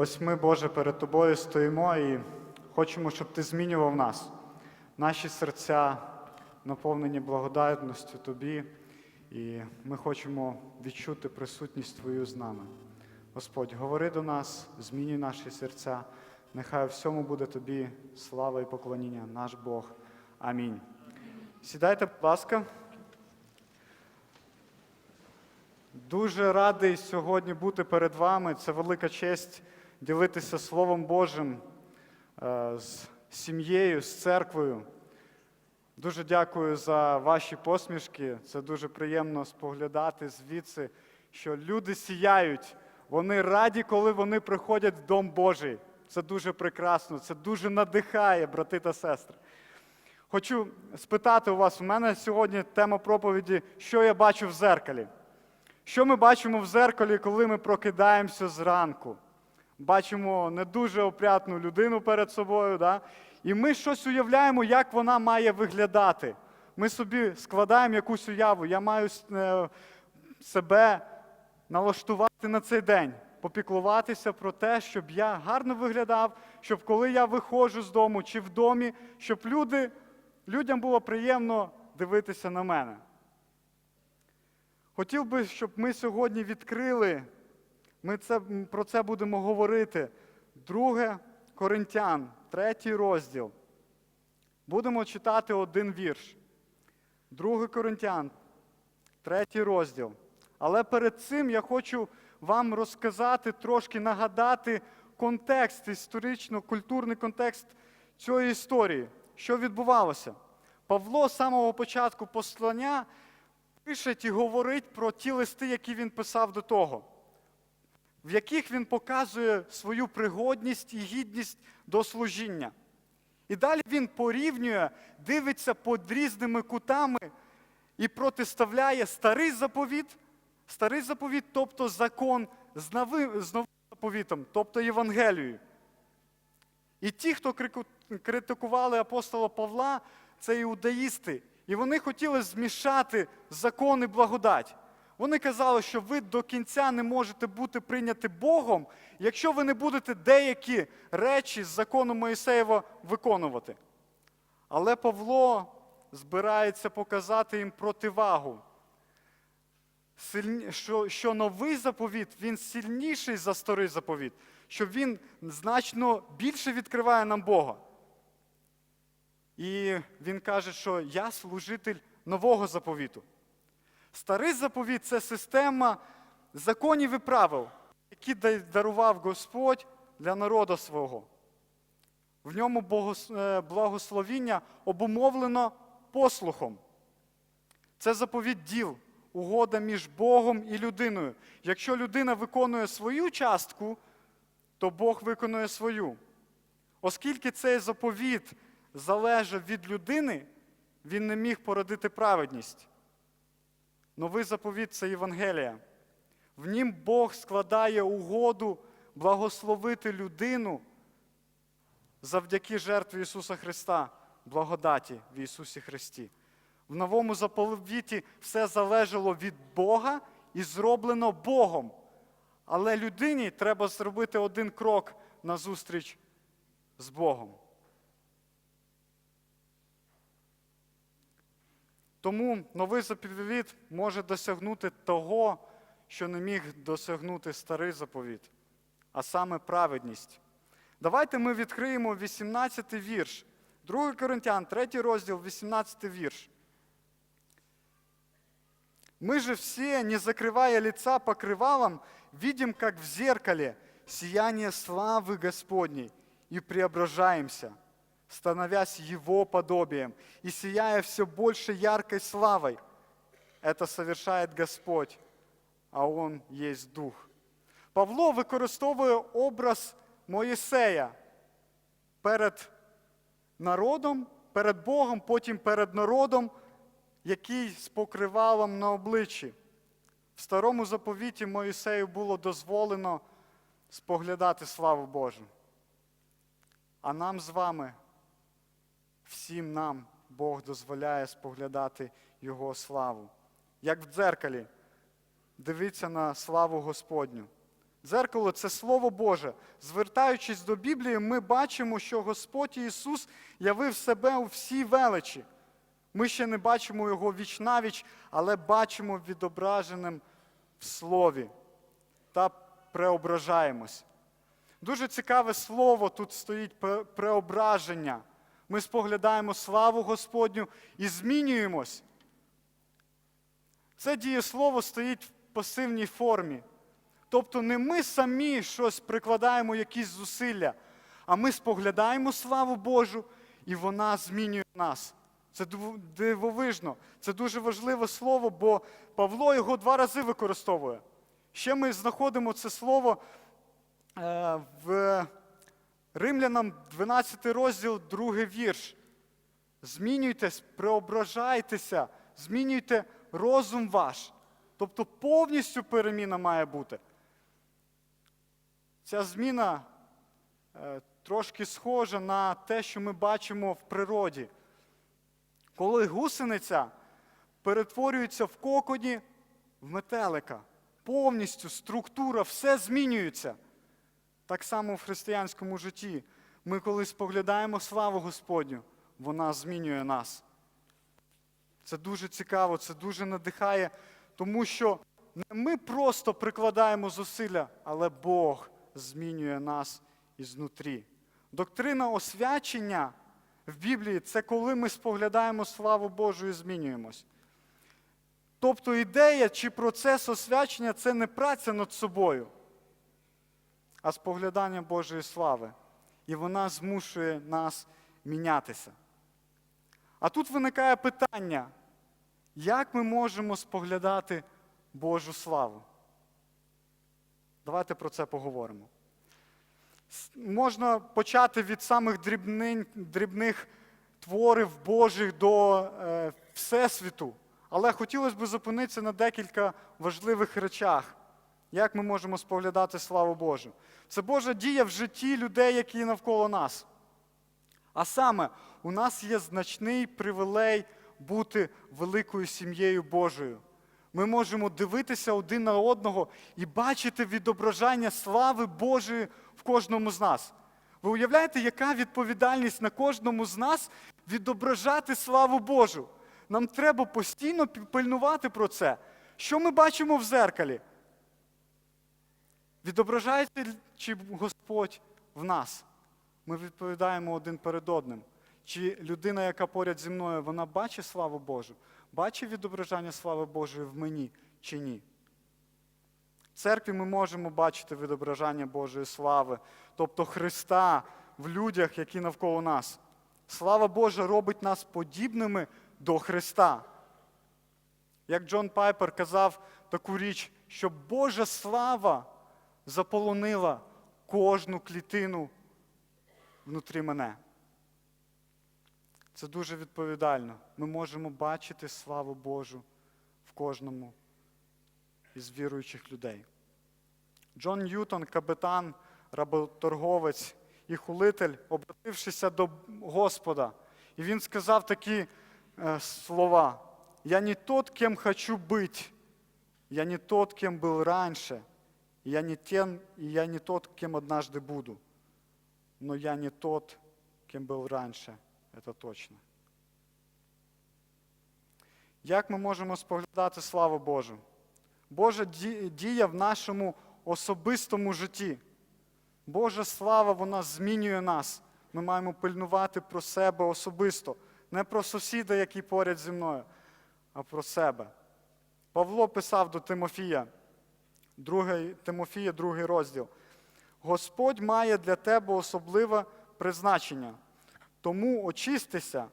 Ось ми, Боже, перед Тобою стоїмо і хочемо, щоб Ти змінював нас, наші серця наповнені благодатністю Тобі, і ми хочемо відчути присутність Твою з нами. Господь, говори до нас, змінюй наші серця. Нехай у всьому буде Тобі слава і поклоніння, наш Бог. Амінь. Сідайте, будь ласка. Дуже радий сьогодні бути перед вами. Це велика честь ділитися Словом Божим е, з сім'єю, з церквою. Дуже дякую за ваші посмішки. Це дуже приємно споглядати звідси, що люди сіяють. Вони раді, коли вони приходять в Дом Божий. Це дуже прекрасно, це дуже надихає, брати та сестри. Хочу спитати у вас, у мене сьогодні тема проповіді, що я бачу в зеркалі. Що ми бачимо в зеркалі, коли ми прокидаємося зранку? Бачимо не дуже опрятну людину перед собою, да? і ми щось уявляємо, як вона має виглядати. Ми собі складаємо якусь уяву. Я маю е, себе налаштувати на цей день, попіклуватися про те, щоб я гарно виглядав, щоб коли я виходжу з дому чи в домі, щоб люди, людям було приємно дивитися на мене. Хотів би, щоб ми сьогодні відкрили, ми це, про це будемо говорити. Друге Коринтян, третій розділ. Будемо читати один вірш. Друге Коринтян, третій розділ. Але перед цим я хочу вам розказати, трошки нагадати контекст, історично-культурний контекст цієї історії, що відбувалося. Павло з самого початку послання пише і говорить про ті листи, які він писав до того, в яких він показує свою пригодність і гідність до служіння. І далі він порівнює, дивиться під різними кутами і протиставляє старий заповіт, старий заповіт, тобто закон з новим, з новим заповітом, тобто Євангелією. І ті, хто критикували апостола Павла, це іудаїсти. І вони хотіли змішати закон і благодать. Вони казали, що ви до кінця не можете бути прийняті Богом, якщо ви не будете деякі речі з закону Моїсеєва виконувати. Але Павло збирається показати їм противагу, що, новий заповіт він сильніший за старий заповіт, що він значно більше відкриває нам Бога. І він каже, що я служитель нового заповіту. Старий заповіт це система законів і правил, які дарував Господь для народу свого. В ньому благословіння обумовлено послухом. Це заповідь діл, угода між Богом і людиною. Якщо людина виконує свою частку, то Бог виконує свою. Оскільки цей заповіт залежав від людини, він не міг породити праведність. Новий заповіт це Євангелія. В нім Бог складає угоду благословити людину завдяки жертві Ісуса Христа, благодаті в Ісусі Христі. В новому заповіті все залежало від Бога і зроблено Богом. Але людині треба зробити один крок назустріч з Богом. Тому новий заповіт може досягнути того, що не міг досягнути старий заповіт, а саме праведність. Давайте ми відкриємо 18 вірш. 2 Коринтян, 3 розділ, 18 вірш. Мы же все, не закрывая лица покрывалом, видим, как в зеркале, сияние славы Господней, и преображаемся – становясь Его подобием и сияя все больше яркой славой. Это совершает Господь, а Он есть Дух. Павло використовує образ Моїсея перед народом, перед Богом, потім перед народом, який з покривалом на обличчі. В старому заповіті Моїсею було дозволено споглядати славу Божу. А нам з вами всім нам Бог дозволяє споглядати Його славу. Як в дзеркалі, дивіться на славу Господню. Дзеркало це Слово Боже. Звертаючись до Біблії, ми бачимо, що Господь Ісус явив себе у всій величі. Ми ще не бачимо Його віч навіч, але бачимо відображеним в Слові та преображаємось. Дуже цікаве слово тут стоїть преображення. Ми споглядаємо славу Господню і змінюємось. Це дієслово стоїть в пасивній формі. Тобто не ми самі щось прикладаємо, якісь зусилля, а ми споглядаємо славу Божу, і вона змінює нас. Це дивовижно. Це дуже важливе слово, бо Павло його два рази використовує. Ще ми знаходимо це слово е, в Римлянам 12 розділ, другий вірш. Змінюйтесь, преображайтеся, змінюйте розум ваш. Тобто повністю переміна має бути. Ця зміна е, трошки схожа на те, що ми бачимо в природі. Коли гусениця перетворюється в коконі в метелика, повністю структура, все змінюється. Так само в християнському житті. Ми, коли споглядаємо славу Господню, вона змінює нас. Це дуже цікаво, це дуже надихає, тому що не ми просто прикладаємо зусилля, але Бог змінює нас ізнутрі. Доктрина освячення в Біблії це коли ми споглядаємо славу Божу і змінюємось. Тобто ідея чи процес освячення це не праця над собою, а споглядання Божої слави. І вона змушує нас мінятися. А тут виникає питання, як ми можемо споглядати Божу славу? Давайте про це поговоримо. Можна почати від самих дрібнин, дрібних творів Божих до е, Всесвіту. Але хотілося б зупинитися на декілька важливих речах, як ми можемо споглядати славу Божу. Це Божа дія в житті людей, які навколо нас. А саме, у нас є значний привілей бути великою сім'єю Божою. Ми можемо дивитися один на одного і бачити відображання слави Божої в кожному з нас. Ви уявляєте, яка відповідальність на кожному з нас відображати славу Божу? Нам треба постійно пильнувати про це. Що ми бачимо в зеркалі? Відображається чи Господь в нас? Ми відповідаємо один перед одним. Чи людина, яка поряд зі мною, вона бачить славу Божу? Бачить відображення слави Божої в мені чи ні? В церкві ми можемо бачити відображення Божої слави, тобто Христа в людях, які навколо нас. Слава Божа робить нас подібними до Христа. Як Джон Пайпер казав таку річ, що Божа слава заполонила кожну клітину внутрі мене. Це дуже відповідально. Ми можемо бачити славу Божу в кожному із віруючих людей. Джон Ньютон, капітан, работорговець і хулитель, обратившися до Господа, і він сказав такі е, слова: Я не тот, кем хочу быть, я не тот, кем был раньше, и я не, тем, и я не тот, кем однажды буду, но я не тот, кем был раньше, это точно. Як ми можемо споглядати славу Божу? Божа ді- дія в нашому особистому житті. Божа слава, вона змінює нас. Ми маємо пильнувати про себе особисто, не про сусіда, який поряд зі мною, а про себе. Павло писав до Тимофія, 2 Тимофія, другий розділ. Господь має для тебе особливе призначення, тому очистися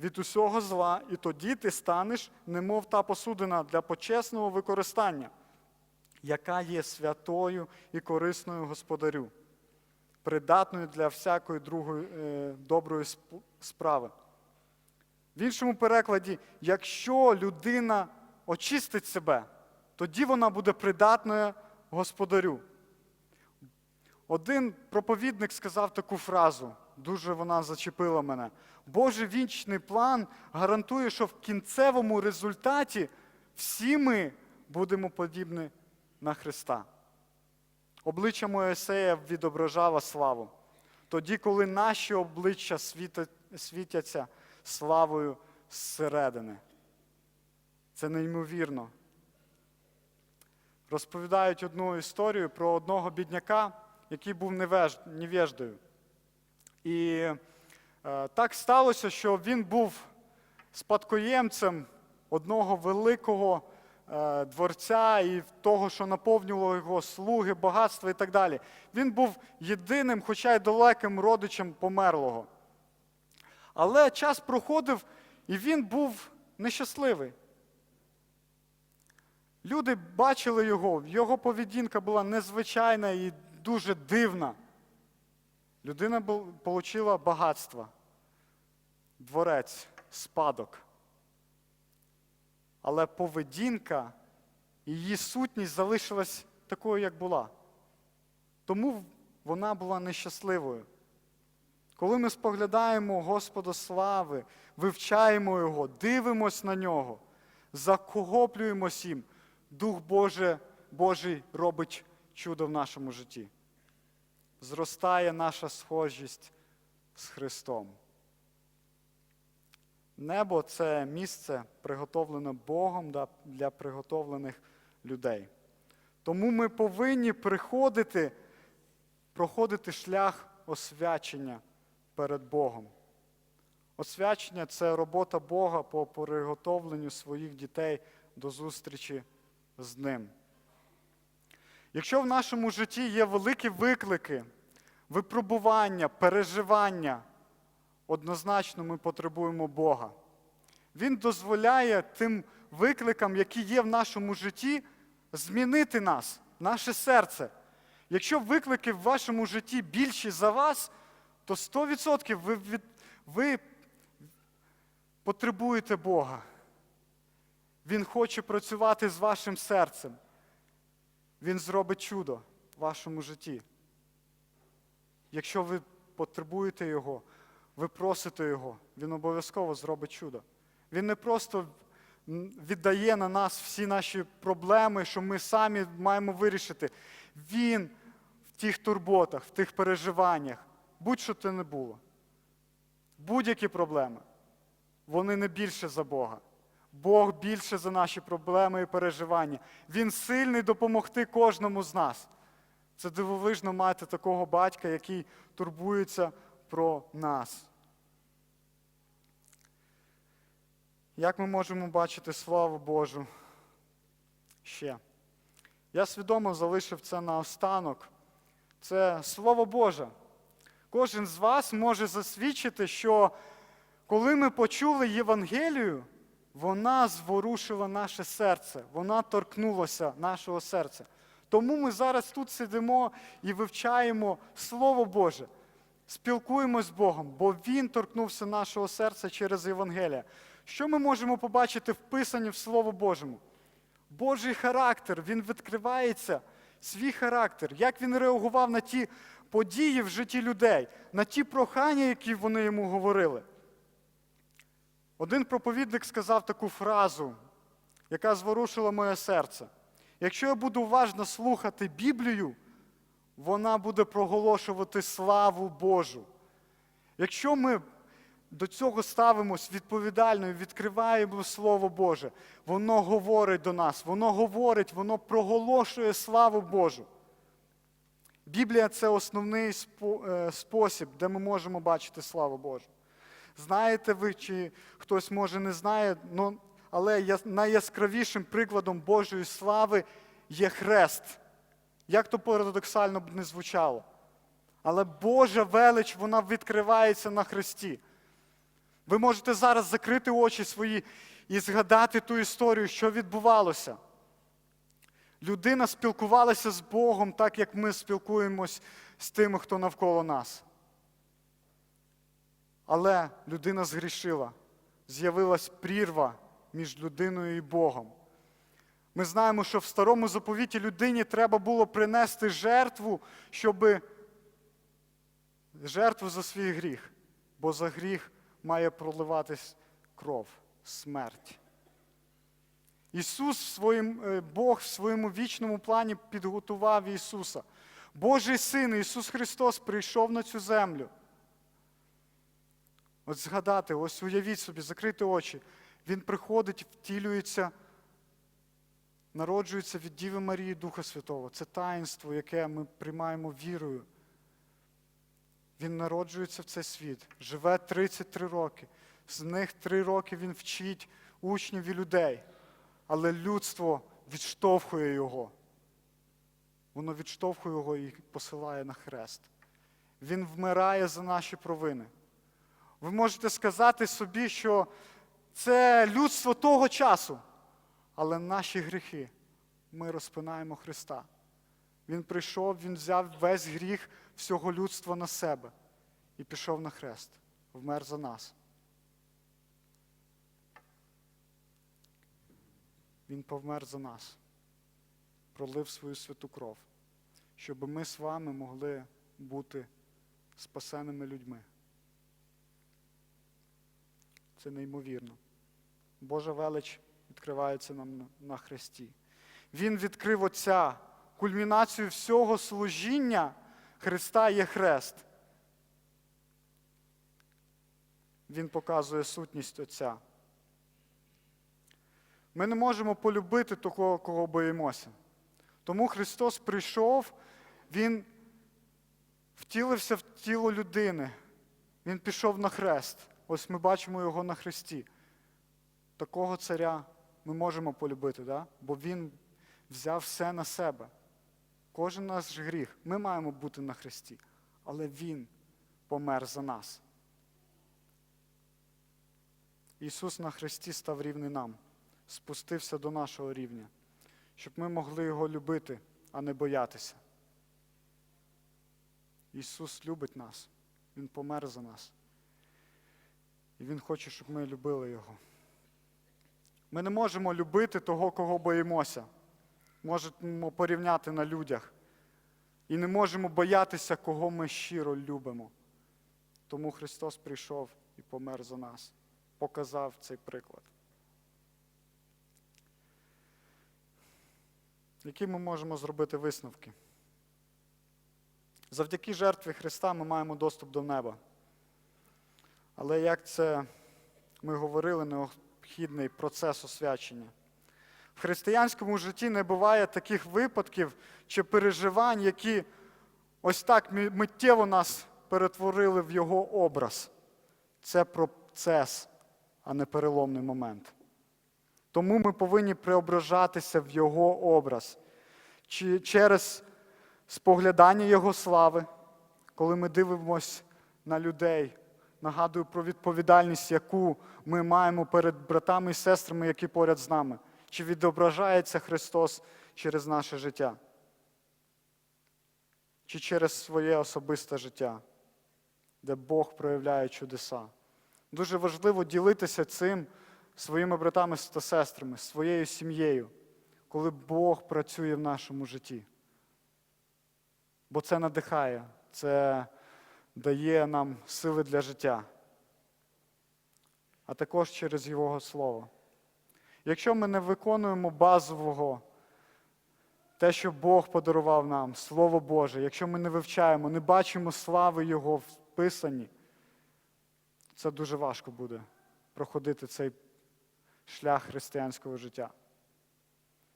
від усього зла, і тоді ти станеш, немов та посудина для почесного використання, яка є святою і корисною господарю, придатною для всякої другої е, доброї справи. В іншому перекладі, якщо людина очистить себе, тоді вона буде придатною господарю. Один проповідник сказав таку фразу, дуже вона зачепила мене. Божий вічний план гарантує, що в кінцевому результаті всі ми будемо подібні на Христа. Обличчя Моїсея відображало славу. Тоді, коли наші обличчя світяться славою зсередини. Це неймовірно. Розповідають одну історію про одного бідняка, який був невеж- невеждою. І е, так сталося, що він був спадкоємцем одного великого е, дворця і того, що наповнювало його слуги, багатство і так далі. Він був єдиним, хоча й далеким родичем померлого. Але час проходив, і він був нещасливий. Люди бачили його, його поведінка була незвичайна і дуже дивна. Людина отримала багатство, дворець, спадок. Але поведінка, її сутність залишилась такою, як була. Тому вона була нещасливою. Коли ми споглядаємо Господа слави, вивчаємо Його, дивимось на нього, захоплюємось їм, Дух Боже, Божий робить чудо в нашому житті. Зростає наша схожість з Христом. Небо це місце, приготовлене Богом для приготовлених людей. Тому ми повинні приходити, проходити шлях освячення перед Богом. Освячення це робота Бога по приготовленню своїх дітей до зустрічі з Ним. Якщо в нашому житті є великі виклики, випробування, переживання, однозначно ми потребуємо Бога. Він дозволяє тим викликам, які є в нашому житті, змінити нас, наше серце. Якщо виклики в вашому житті більші за вас, то 100% ви, ви потребуєте Бога. Він хоче працювати з вашим серцем. Він зробить чудо в вашому житті. Якщо ви потребуєте Його, ви просите Його, Він обов'язково зробить чудо. Він не просто віддає на нас всі наші проблеми, що ми самі маємо вирішити. Він в тих турботах, в тих переживаннях, будь-що це не було. Будь-які проблеми, вони не більше за Бога. Бог більше за наші проблеми і переживання. Він сильний допомогти кожному з нас. Це дивовижно мати такого батька, який турбується про нас. Як ми можемо бачити славу Божу ще? Я свідомо залишив це на останок. Це Слово Боже. Кожен з вас може засвідчити, що коли ми почули Євангелію, вона зворушила наше серце, вона торкнулася нашого серця. Тому ми зараз тут сидимо і вивчаємо Слово Боже, спілкуємось з Богом, бо Він торкнувся нашого серця через Євангелія. Що ми можемо побачити вписані в Слово Божому? Божий характер, він відкривається, свій характер, як він реагував на ті події в житті людей, на ті прохання, які вони йому говорили. Один проповідник сказав таку фразу, яка зворушила моє серце. Якщо я буду уважно слухати Біблію, вона буде проголошувати славу Божу. Якщо ми до цього ставимось відповідально і відкриваємо Слово Боже, воно говорить до нас, воно говорить, воно проголошує славу Божу. Біблія це основний е, спосіб, де ми можемо бачити славу Божу. Знаєте ви, чи хтось може не знає, але найяскравішим прикладом Божої слави є хрест. Як то парадоксально б не звучало. Але Божа велич, вона відкривається на хресті. Ви можете зараз закрити очі свої і згадати ту історію, що відбувалося. Людина спілкувалася з Богом так, як ми спілкуємось з тими, хто навколо нас. Але людина згрішила, з'явилась прірва між людиною і Богом. Ми знаємо, що в старому заповіті людині треба було принести жертву, щоб жертву за свій гріх, бо за гріх має проливатись кров, смерть. Ісус, своїм, е, Бог в своєму вічному плані підготував Ісуса. Божий Син Ісус Христос прийшов на цю землю. От згадати, ось уявіть собі, закрити очі. Він приходить, втілюється, народжується від Діви Марії Духа Святого. Це таїнство, яке ми приймаємо вірою. Він народжується в цей світ, живе 33 роки. З них 3 роки він вчить учнів і людей. Але людство відштовхує його. Воно відштовхує його і посилає на хрест. Він вмирає за наші провини. Ви можете сказати собі, що це людство того часу, але наші гріхи ми розпинаємо Христа. Він прийшов, Він взяв весь гріх всього людства на себе і пішов на хрест, вмер за нас. Він повмер за нас, пролив свою святу кров, щоб ми з вами могли бути спасеними людьми. Це неймовірно. Божа велич відкривається нам на- хресті. Він відкрив Отця, кульмінацію всього служіння Христа є хрест. Він показує сутність Отця. Ми не можемо полюбити того, кого боїмося. Тому Христос прийшов, Він втілився в тіло людини. Він пішов на хрест. Ось ми бачимо його на хресті. Такого царя ми можемо полюбити, да? бо він взяв все на себе. Кожен наш гріх. Ми маємо бути на хресті, але Він помер за нас. Ісус на хресті став рівний нам, спустився до нашого рівня, щоб ми могли Його любити, а не боятися. Ісус любить нас, Він помер за нас. І Він хоче, щоб ми любили Його. Ми не можемо любити того, кого боїмося. Можемо порівняти на людях. І не можемо боятися, кого ми щиро любимо. Тому Христос прийшов і помер за нас, показав цей приклад. Які ми можемо зробити висновки? Завдяки жертві Христа ми маємо доступ до неба. Але як це ми говорили, необхідний процес освячення. В християнському житті не буває таких випадків чи переживань, які ось так миттєво нас перетворили в його образ. Це процес, а не переломний момент. Тому ми повинні преображатися в Його образ чи через споглядання Його слави, коли ми дивимося на людей, нагадую про відповідальність, яку ми маємо перед братами і сестрами, які поряд з нами. Чи відображається Христос через наше життя? Чи через своє особисте життя, де Бог проявляє чудеса? Дуже важливо ділитися цим своїми братами та сестрами, своєю сім'єю, коли Бог працює в нашому житті. Бо це надихає, це дає нам сили для життя, а також через Його Слово. Якщо ми не виконуємо базового, те, що Бог подарував нам, Слово Боже, якщо ми не вивчаємо, не бачимо слави Його в Писанні, це дуже важко буде проходити цей шлях християнського життя.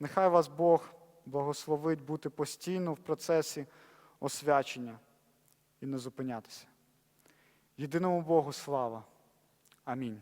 Нехай вас Бог благословить бути постійно в процесі освячення і не зупинятися. Єдиному Богу слава. Амінь.